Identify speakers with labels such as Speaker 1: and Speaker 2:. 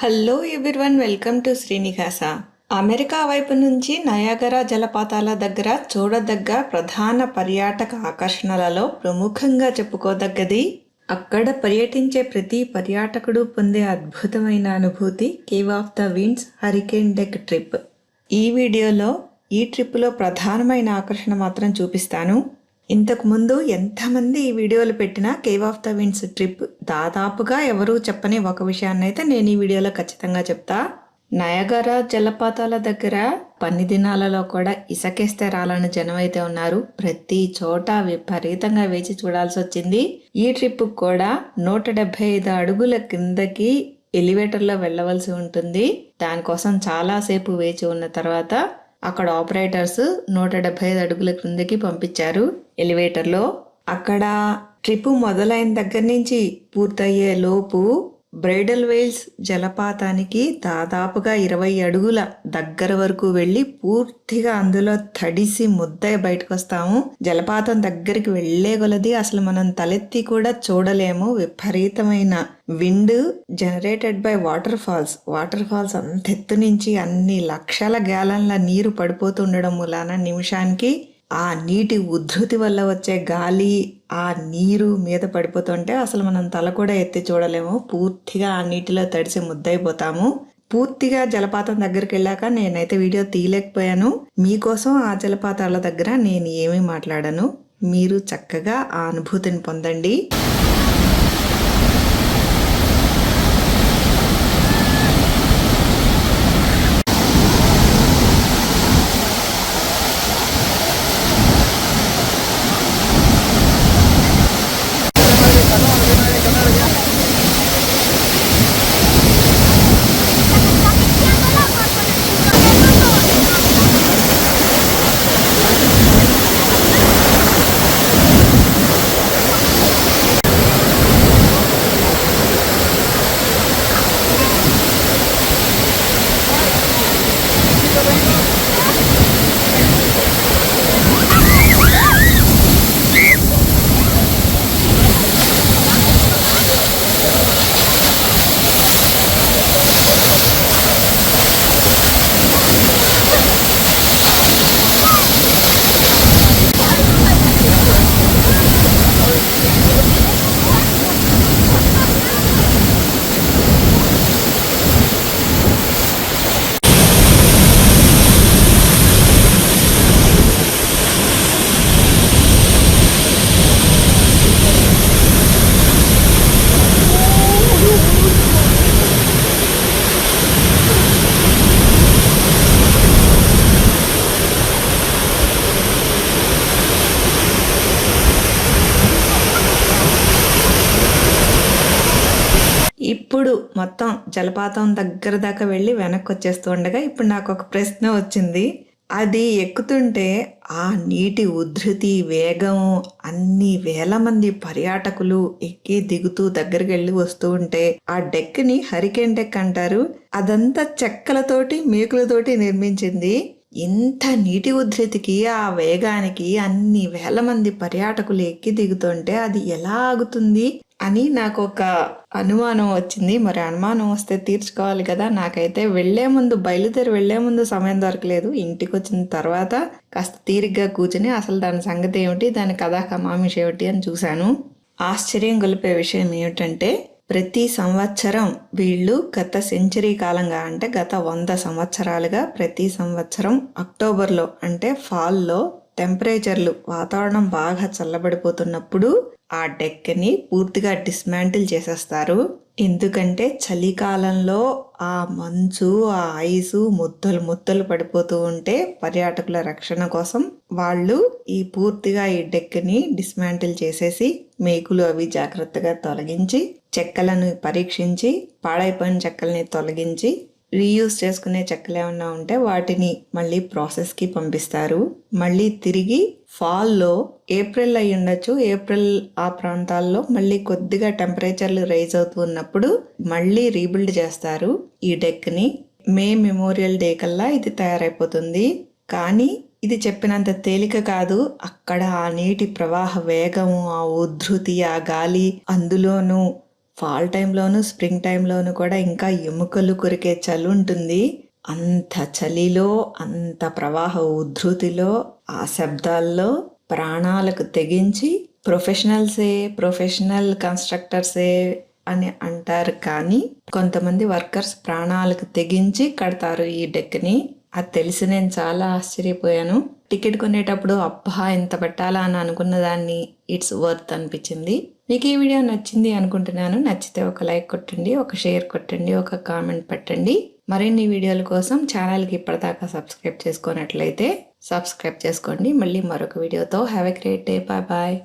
Speaker 1: Hello everyone welcome to Srinivasa America వైపు నుంచి Niagara జలపాతాల దగ్గర చూడదగ్గ ప్రధాన పర్యాటక ఆకర్షణలలో ప్రముఖంగా చెప్పుకోదగ్గది అక్కడ పర్యటించే ప్రతి పర్యాటకుడు పొందే అద్భుతమైన అనుభూతి cave of the winds hurricane deck trip ఈ వీడియోలో ఈ ట్రిప్లో ప్రధానమైన ఆకర్షణ మాత్రం చూపిస్తాను. ఇంతకుముందు ఎంతమంది ఈ వీడియోలు పెట్టినా cave of the winds trip దాదాపుగా ఎవరూ చెప్పని ఒక విషయాన్ని అయితే నేను ఈ వీడియోలో ఖచ్చితంగా చెప్తా. నయగర జలపాతాల దగ్గర పన్ని దినాలలో కూడా ఇసకేస్తే రాలని జనం అయితే ఉన్నారు. ప్రతి చోట విపరీతంగా వేచి చూడాల్సి వచ్చింది. ఈ ట్రిప్ కూడా నూట డెబ్బై ఐదు అడుగుల కిందకి ఎలివేటర్లో వెళ్ళవలసి ఉంటుంది. దానికోసం చాలాసేపు వేచి ఉన్న తర్వాత అక్కడ ఆపరేటర్స్ నూట డెబ్బై ఐదు అడుగుల క్రిందకి పంపించారు. ఎలివేటర్లో అక్కడ ట్రిప్ మొదలైన దగ్గర నుంచి పూర్తయ్యే లోపు బ్రైడల్ వేల్స్ జలపాతానికి దాదాపుగా ఇరవై అడుగుల దగ్గర వరకు వెళ్ళి పూర్తిగా అందులో తడిసి ముద్దై బయటకు వస్తాము జలపాతం దగ్గరికి వెళ్ళే కొలది అసలు మనం తలెత్తి కూడా చూడలేము. విపరీతమైన wind generated by water falls water falls అంత ఎత్తు నుంచి అన్ని లక్షల గ్యాలన్ల నీరు పడిపోతుండడం మూలాన నిమిషానికి ఆ నీటి ఉధృతి వల్ల వచ్చే గాలి ఆ నీరు మీద పడిపోతుంటే అసలు మనం తల కూడా ఎత్తి చూడలేము. పూర్తిగా ఆ నీటిలో తడిసి ముద్దయిపోతాము. పూర్తిగా జలపాతం దగ్గరికి వెళ్ళాక నేనైతే వీడియో తీయలేకపోయాను. మీకోసం ఆ జలపాతాల దగ్గర నేను ఏమీ మాట్లాడను. మీరు చక్కగా ఆ అనుభూతిని పొందండి. ఇప్పుడు మొత్తం జలపాతం దగ్గర దాకా వెళ్ళి వెనక్కి వచ్చేస్తూ ఉండగా ఇప్పుడు నాకు ఒక ప్రశ్న వచ్చింది. అది ఎక్కుతుంటే ఆ నీటి ఉధృతి వేగం అన్ని వేల మంది పర్యాటకులు ఎక్కి దిగుతూ దగ్గరికి వెళ్ళి వస్తూ ఉంటే ఆ డెక్ని హరికేన్ డెక్ అంటారు. అదంతా చెక్కలతోటి మేకులతోటి నిర్మించింది. ఇంత నీటి ఉధృతికి ఆ వేగానికి అన్ని వేల మంది పర్యాటకులు ఎక్కి దిగుతుంటే అది ఎలా ఆగుతుంది? అని నాకు ఒక అనుమానం వచ్చింది. మరి అనుమానం వస్తే తీర్చుకోవాలి కదా. నాకైతే వెళ్ళే ముందు బయలుదేరి వెళ్ళే ముందు సమయం దొరకలేదు. ఇంటికి వచ్చిన తర్వాత కాస్త తీరిగ్గా కూర్చుని అసలు దాని సంగతి ఏమిటి దాని కథా కమామిష ఏమిటి అని చూశాను. ఆశ్చర్యం గొలిపే విషయం ఏమిటంటే ప్రతి సంవత్సరం వీళ్ళు గత సెంచరీ కాలంగా అంటే గత వంద సంవత్సరాలుగా ప్రతి సంవత్సరం అక్టోబర్లో అంటే ఫాల్లో టెంపరేచర్లు వాతావరణం బాగా చల్లబడిపోతున్నప్పుడు ఆ డెక్ని పూర్తిగా డిస్మాంటిల్ చేసేస్తారు. ఎందుకంటే చలికాలంలో ఆ మంచు ఆ ఐసు ముద్దలు ముద్దలు పడిపోతూ ఉంటే పర్యాటకుల రక్షణ కోసం వాళ్ళు ఈ పూర్తిగా ఈ డెక్ని డిస్మాంటిల్ చేసేసి మేకులు అవి జాగ్రత్తగా తొలగించి చెక్కలను పరీక్షించి పాడైపోయిన చెక్కల్ని తొలగించి రీయూజ్ చేసుకునే చెక్కలు ఏమన్నా ఉంటే వాటిని మళ్ళీ ప్రాసెస్కి పంపిస్తారు. మళ్ళీ తిరిగి ఫాల్లో ఏప్రిల్ అయి ఉండొచ్చు. ఏప్రిల్ ఆ ప్రాంతాల్లో మళ్ళీ కొద్దిగా టెంపరేచర్లు రైజ్ అవుతున్నప్పుడు మళ్ళీ రీబిల్డ్ చేస్తారు. ఈ డెక్ని మే మెమోరియల్ డే కల్లా ఇది తయారైపోతుంది. కానీ ఇది చెప్పినంత తేలిక కాదు. అక్కడ ఆ నీటి ప్రవాహ వేగము ఆ ఉద్ధృతి ఆ గాలి అందులోనూ ఫాల్ టైంలోను స్ప్రింగ్ టైంలోను కూడా ఇంకా ఎముకలు కొరికే చలి ఉంటుంది. అంత చలిలో అంత ప్రవాహ ఉద్ధృతిలో ఆ శబ్దాల్లో ప్రాణాలకు తెగించి ప్రొఫెషనల్సే ప్రొఫెషనల్ కన్స్ట్రక్టర్సే అని అంటారు. కానీ కొంతమంది వర్కర్స్ ప్రాణాలకు తెగించి కడతారు ఈ డెక్ని అది తెలిసి నేను చాలా ఆశ్చర్యపోయాను. టికెట్ కొనేటప్పుడు అబ్బా ఎంత పెట్టాలా అని అనుకున్న దాన్ని ఇట్స్ వర్త్ అనిపించింది. మీకు ఈ వీడియో నచ్చింది అనుకుంటున్నాను. నచ్చితే ఒక లైక్ కొట్టండి ఒక షేర్ కొట్టండి ఒక కామెంట్ పెట్టండి. మరిన్ని వీడియోల కోసం ఛానల్కి ఇప్పటిదాకా సబ్స్క్రైబ్ చేసుకున్నట్లయితే సబ్స్క్రైబ్ చేసుకోండి. మళ్ళీ మరొక వీడియోతో. Have a great day bye bye